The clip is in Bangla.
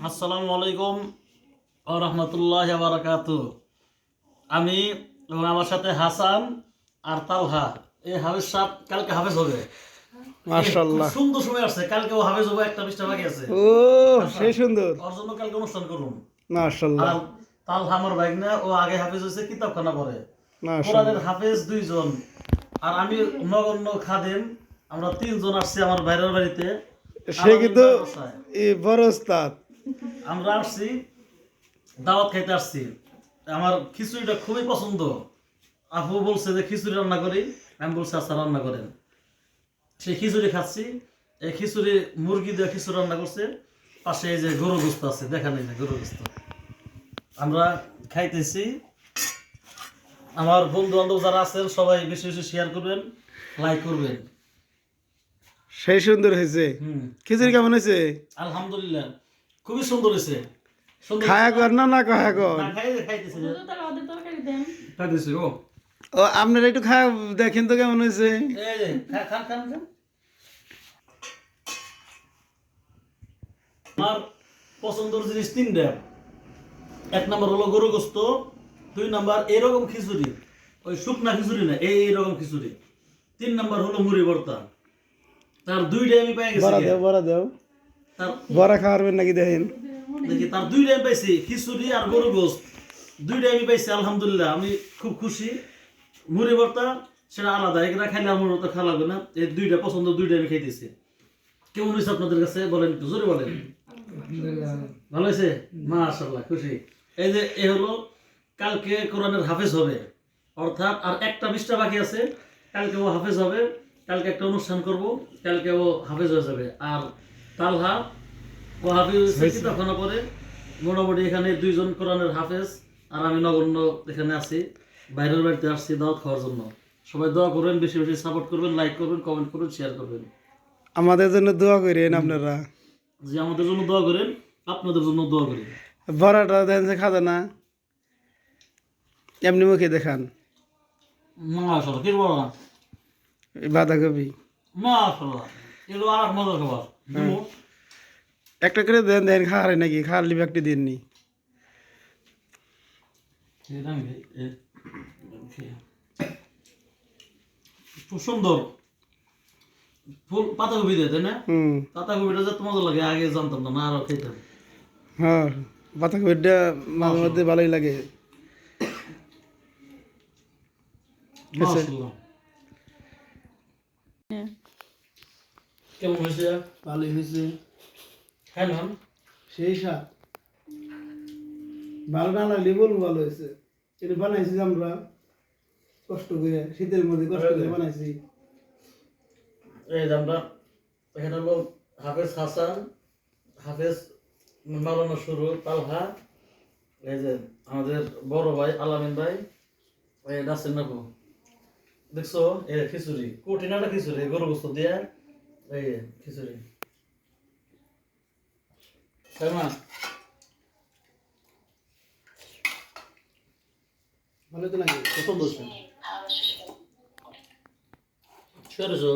আসসালামু আলাইকুম ও রহমতুল্লাহ বারাকাত আমি এবং আমার সাথে হাসান আর তালহা। এই হাফেজ সাহেব কালকে হাফেজ হবে। মাশাল্লাহ সুন্দর সময় আসছে। কালকে ও হাফেজ হবে একটা পৃষ্ঠা বাকি আছে। ও সেই সুন্দর। ওর জন্য কালকে অনুষ্ঠান করুন। মাশাল্লাহ আর তালহা আমার বাইক ও আগে হাফেজ হয়েছে কিতাবখানা পড়ে। কোরআনের হাফেজ দুইজন। আর আমি নগণ্য খাদেম। আমরা তিনজন আসছি আমার বাইরের বাড়িতে। সে কিন্তু বড় ওস্তাদ। আমরা আসছি দাওয়াত খাইতে আসছি। আমার খিচুড়িটা খুবই পছন্দ। আপু বলছে যে খিচুড়ি রান্না করি আমি বলছি আচ্ছা রান্না করেন। সেই খিচুড়ি খাচ্ছি। এই খিচুড়ি মুরগি দিয়ে খিচুড়ি রান্না করছে। পাশে এই যে গরু গোস্ত আছে দেখা নেই যে গরু গোস্ত। আমরা খাইতেছি। আমার বন্ধু বান্ধব যারা আছেন সবাই বেশি বেশি শেয়ার করবেন লাইক করবেন। সেই সুন্দর হয়েছে। হুম। খিচুড়ি কেমন হয়েছে? আলহামদুলিল্লাহ। খুবই সুন্দর হয়েছে। খায়া কর না না খায়া কর ও। ও আপনারা একটু খায়া দেখেন তো কেমন হয়েছে। এই যে, খা- খান খান খান আমার পছন্দের জিনিস তিনটা এক নম্বর হলো গরু গোস্ত দুই নম্বর এরকম খিচুড়ি। ওই শুকনা খিচুড়ি না এই এরকম খিচুড়ি। তিন নম্বর হলো মুড়ি ভর্তা। তার দুইটাই আমি পেয়ে গেছি বড়া দেও বড়া দেও। বড়া খাওয়াবেন নাকি দেখেন? দেখি, তার দুইটাই আমি পাইছি, খিচুড়ি আর গরু গোস্ত। দুইটাই আমি পাইছি, আলহামদুলিল্লাহ, আমি খুব খুশি। মুড়ি ভর্তা, সেটা আলাদা, এগুলা খাইলে আমার মতো খাওয়া লাগবে না। এই দুইটা পছন্দ দুইটা আমি খাইতেছি। কেমন হয়েছে আপনাদের কাছে? বলেন একটু, জোরে বলেন। ভালো হয়েছে? মাশাল্লাহ খুশি। এই যে, এ হলো, কালকে কোরআনের হাফেজ হবে। অর্থাৎ, আর একটা বিশটা বাকি আছে। কালকে ও হাফেজ হবে, কালকে একটা অনুষ্ঠান করব, কালকে ও হাফেজ হয়ে যাবে। আর তালহা ও হাফেজ তখন পরে মোটামুটি এখানে দুইজন কোরআনের হাফেজ আর আমি নগণ্য এখানে আছি। বাইরের বাড়িতে আসছি দাওয়াত খাওয়ার জন্য। সবাই দোয়া করবেন বেশি বেশি সাপোর্ট করবেন লাইক করবেন কমেন্ট করবেন শেয়ার করবেন। আমাদের জন্য দোয়া করেন আপনারা। যে আমাদের জন্য দোয়া করেন আপনাদের জন্য দোয়া করি। বড়াটা দেন যে খাবে না এমনি মুখে দেখান। মাশাল্লাহ কি বড় বাঁধাকপি। মাশাল্লাহ এগুলো আর মজা খাবার। একটা করে দেন দেন খাওয়ারে নাকি খাওয়ার লিবে একটা দিন নি। খুব সুন্দর। ফুল পাতাকপি দিয়ে তাই না হুম। পাতাকপিটা যে মজা লাগে আগে জানতাম না না আরও খেতাম। হ্যাঁ বাঁধাকপিটা মাঝে মধ্যে ভালোই লাগে। মাশাল্লাহ। কেমন হয়েছে? ভালোই হয়েছে। হ্যাঁ ম্যাম। সেই ভালো না লাগলে বলব ভালো হয়েছে। এটা বানাইছি আমরা। কষ্ট করে শীতের মধ্যে কষ্ট করে বানাইছি। এই এখানে হলো হাফেজ হাসান হাফেজ মালানো শুরু তালহা এই যে আমাদের বড় ভাই আলামিন ভাই এই নাসির নাকু দেখছ এই খিচুড়ি কোটিনাটা খিচুড়ি গরু গোস্ত দিয়ে। এই যে খিচুড়ি সাইমা ভালো তো লাগে পছন্দ হচ্ছে সরেছো